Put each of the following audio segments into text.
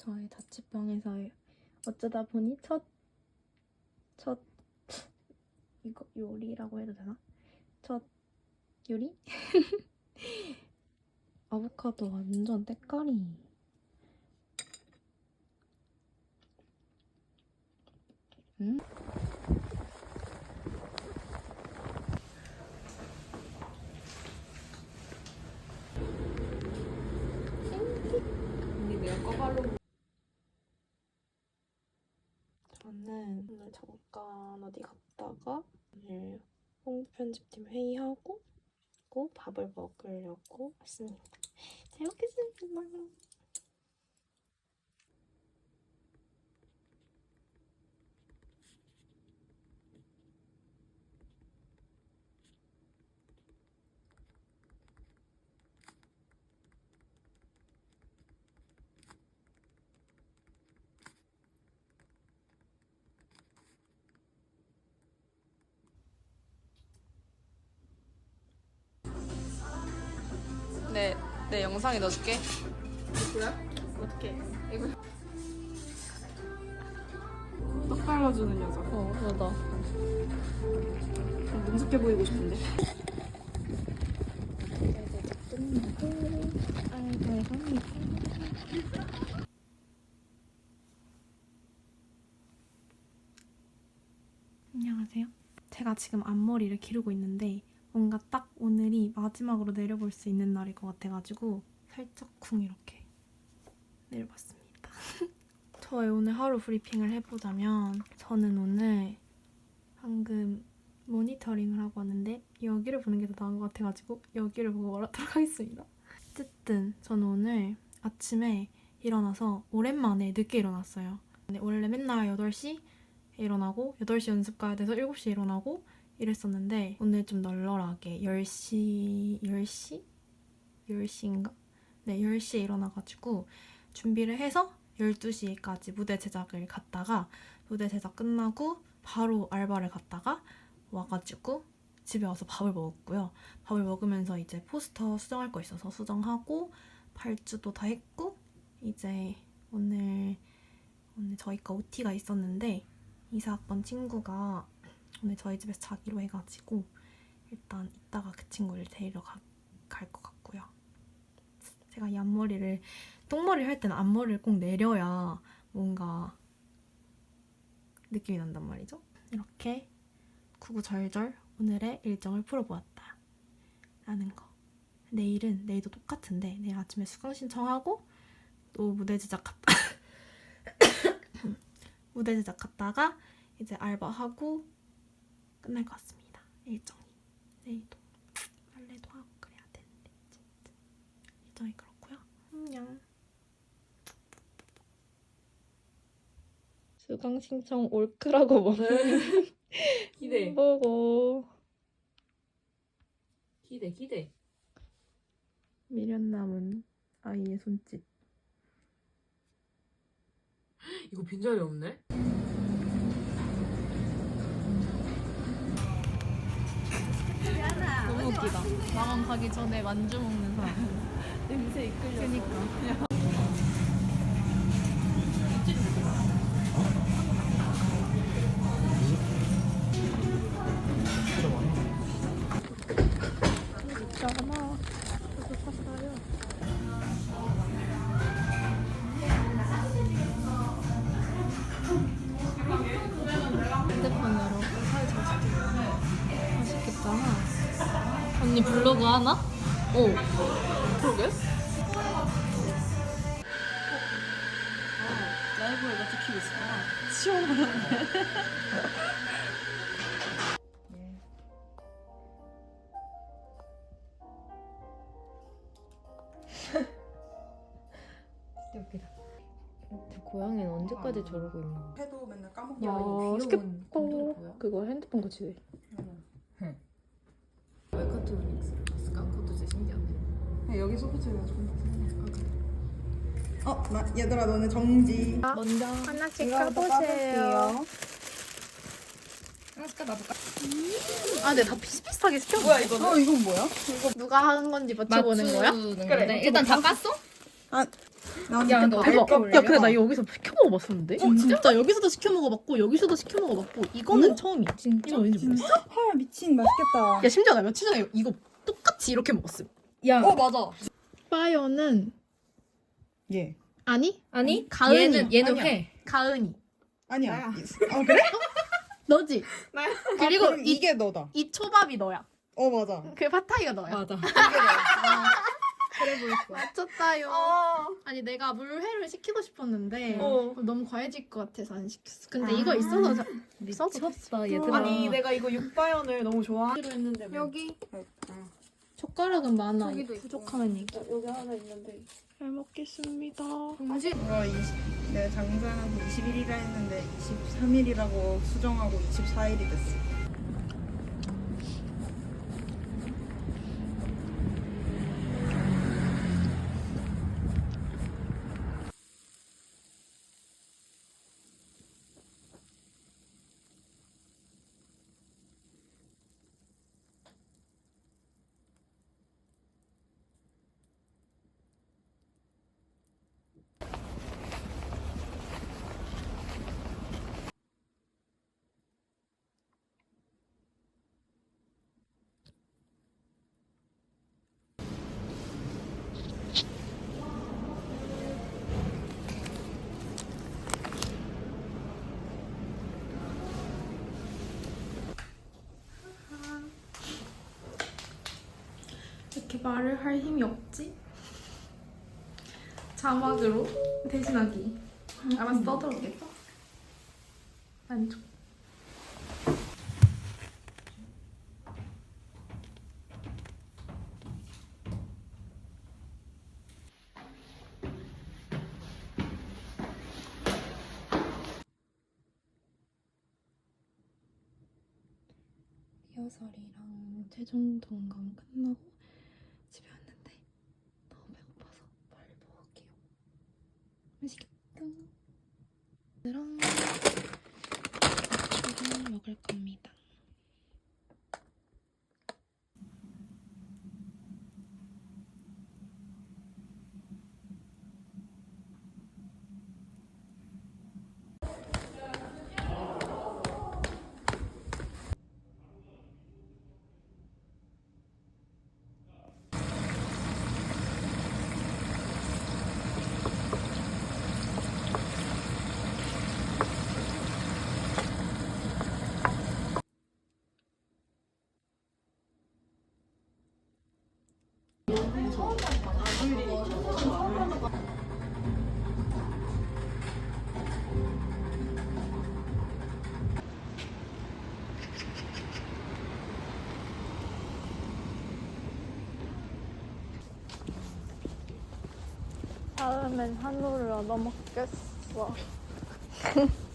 저의 자취방에서 어쩌다 보니 첫, 첫, 이거 요리라고 해도 되나? 첫 요리? 아보카도 완전 때깔이. 음? 언니 내가 꺼발로 저는 잠깐 어디 갔다가 오늘 홍보 편집팀 회의하고 밥을 먹으려고 왔습니다. 잘 먹겠습니다. 내, 내 영상에 넣어줄게 어떻게? 떡 발라주는 여자 어, 나다. 좀 능숙해 보이고 싶은데. 안녕하세요. 제가 지금 앞머리를 기르고 있는데 뭔가 딱 오늘이 마지막으로 내려볼 수 있는 날일 것 같아가지고 살짝 쿵 이렇게 내려봤습니다. 저의 오늘 하루 브리핑을 해보자면 저는 오늘 방금 모니터링을 하고 왔는데 여기를 보는 게 더 나은 것 같아가지고 여기를 보고 말하도록 하겠습니다. 어쨌든 저는 오늘 아침에 일어나서 오랜만에 늦게 일어났어요. 원래 맨날 8시 일어나고 8시 연습 가야 돼서 7시에 일어나고 이랬었는데 오늘 좀 널널하게 10시 10시 10시인가? 네, 10시에 일어나가지고 준비를 해서 12시까지 무대 제작을 갔다가 무대 제작 끝나고 바로 알바를 갔다가 와가지고 집에 와서 밥을 먹었고요. 밥을 먹으면서 이제 포스터 수정할 거 있어서 수정하고 발주도 다 했고 이제 오늘 오늘 저희가 OT가 있었는데 이사 학번 친구가 오늘 저희 집에서 자기로 해가지고 일단 이따가 그 친구를 데리러 갈 것 같고요. 제가 이 앞머리를 똥머리 할 때는 앞머리를 꼭 내려야 뭔가 느낌이 난단 말이죠. 이렇게 구구절절 오늘의 일정을 풀어보았다. 라는 거. 내일은 내일도 똑같은데 내일 아침에 수강 신청하고 또 무대 제작 갔다 무대 제작 갔다가 이제 알바하고 끝날 것 같습니다. 일정이 내일도 빨래도 하고 그래야 되는데 진짜 일정이 그렇고요. 안녕. 수강 신청 올크라고 뭐 기대 보고 기대 기대 미련 남은 아이의 손짓. 이거 빈자리 없네? 웃기다. 마감 가기 전에 만주 먹는 사람. 냄새 이끌려. 그니까. 언니 블로그 하나? 오. 그러게? 라이브를 나 지키고 있어. 시원하네. 웃기다. 저 고양이는 언제까지 저러고 있는 거야? 해도 맨날 까먹고 야, 귀여운 스킵 곰돌이 보여? 그거 핸드폰 거치대. 왜 카트 여기 소프트웨어 좀 어, 나, 얘들아 너네 정지 먼저 하나씩 까볼게요 하나씩 까놔볼까? 아, 근데 다 비슷비슷하게 시켜. 뭐야 이거 어, 이건 뭐야? 누가 하는 건지 맞춰보는 거야? 그래 일단 다 깠어? 아, 난 야, 근데 대박. 야, 근데 나 여기서 시켜 먹어봤었는데? 어, 진짜? 여기서도 시켜 먹어봤고 여기서도 시켜 먹어봤고 이거는 처음이야. 진짜? 이거 왠지 모르겠어. 헐 미친 맛있겠다. 야, 심지어 나 며칠 전에 이거 똑같이 이렇게 먹었음. 야어 맞아. 파이어는 예. 아니? 아니 가은이. 얘는 얘는 아니야. 회. 가은이. 아니야. 나야. 아 그래? 너지? 나야. 그리고 아, 그럼 이- 이게 너다. 이 초밥이 너야. 어 맞아. 그 파타이가 너야. 맞아. 이게 너야. 그래 보였어. 맞췄다요. 어. 아니 내가 물회를 시키고 싶었는데 어. 너무 과해질 것 같아서 안 시켰어. 근데 아. 이거 있어서 자-. 미쳤다 얘들아. 아니 내가 이거 육바연을 너무 좋아하기로 했는데 왜. 여기 아, 젓가락은 많아. 저기도 있고. 부족하면 얘기. 여기 하나 있는데 잘 먹겠습니다. 음식 이거 20, 내가 장사하고 21일이라 했는데 23일이라고 수정하고 24일이 됐어. 말을 할 힘이 없지? 자막으로 대신하기. 알아서 떠들어오겠다. 만족. 리허설이랑 최종 점검 끝나고 집에 왔는데 너무 배고파서 빨리 먹을게요. 맛있겠다. 랑 맥주를 먹을 겁니다. 다음엔 한우를 얻어 먹겠어.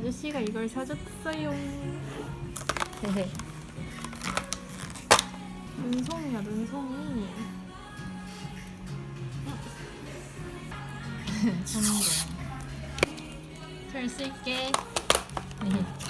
아저씨가 이걸 사줬어요. 눈송이야, 눈송이. 잘 쓸게.